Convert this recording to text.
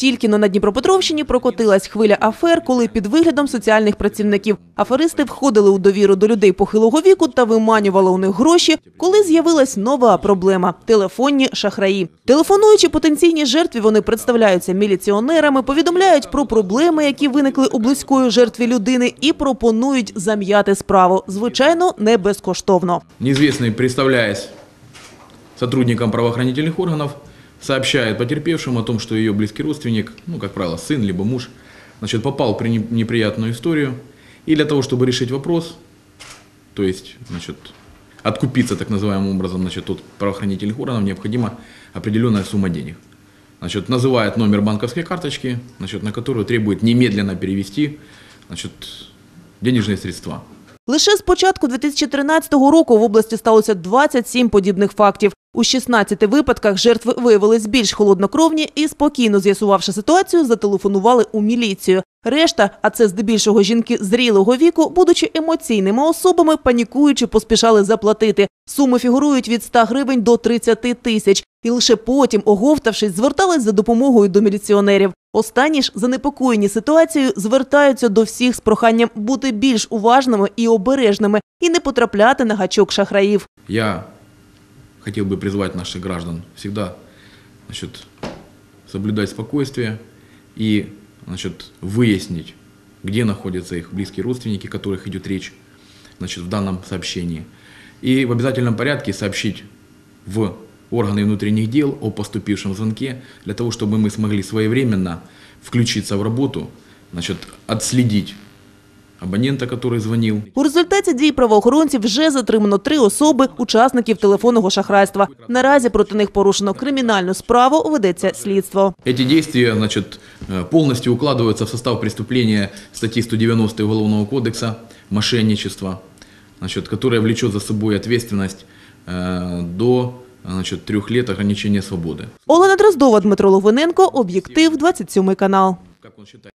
Тільки но на Дніпропетровщині прокотилась хвиля афер, коли під виглядом соціальних працівників аферисти входили у довіру до людей похилого віку та виманювали у них гроші, коли з'явилась нова проблема – телефонні шахраї. Телефонуючи потенційній жертві, вони представляються міліціонерами, повідомляють про проблеми, які виникли у близької жертві людини, і пропонують зам'яти справу. Звичайно, не безкоштовно. Неизвестный, представляясь сотрудником правоохранительных органов, сообщает потерпевшему о том, что ее близкий родственник, ну, как правило, сын либо муж, значит, попал в при- неприятную историю. И для того, чтобы решить вопрос, то есть, значит, откупиться так называемым образом значит, от правоохранительных органов, необходима определенная сумма денег. Значит, называет номер банковской карточки, значит, на которую требует немедленно перевести значит, денежные средства. Лише з початку 2013 року в області сталося 27 подібних фактів. У 16 випадках жертви виявились більш холоднокровні і, спокійно з'ясувавши ситуацію, зателефонували у міліцію. Решта, а це здебільшого жінки зрілого віку, будучи емоційними особами, панікуючи, поспішали заплатити. Суми фігурують від 100 гривень до 30 тисяч. І лише потім, оговтавшись, звертались за допомогою до міліціонерів. Останні ж, занепокоєні ситуацією, звертаються до всіх з проханням бути більш уважними і обережними і не потрапляти на гачок шахраїв. Я хотел бы призвать наших граждан всегда значит, соблюдать спокойствие и значит, выяснить, где находятся их близкие родственники, о которых идет речь значит, в данном сообщении. И в обязательном порядке сообщить в органы внутренних дел о поступившем звонке, для того, чтобы мы смогли своевременно включиться в работу, значит, отследить абонента, который звонил, У результаті дій правоохоронців вже затримано три особи – учасників телефонного шахрайства. Наразі проти них порушено кримінальну справу, ведеться слідство. Эти действия значит, э, полностью укладываются в состав преступления статьи 190 Уголовного кодекса «Мошенничество», значит, которое влечет за собой ответственность э, до значит, трех лет ограничения свободы. Олена Дроздова, Дмитро Логвиненко, Об'єктив, 27 канал. Как он считает?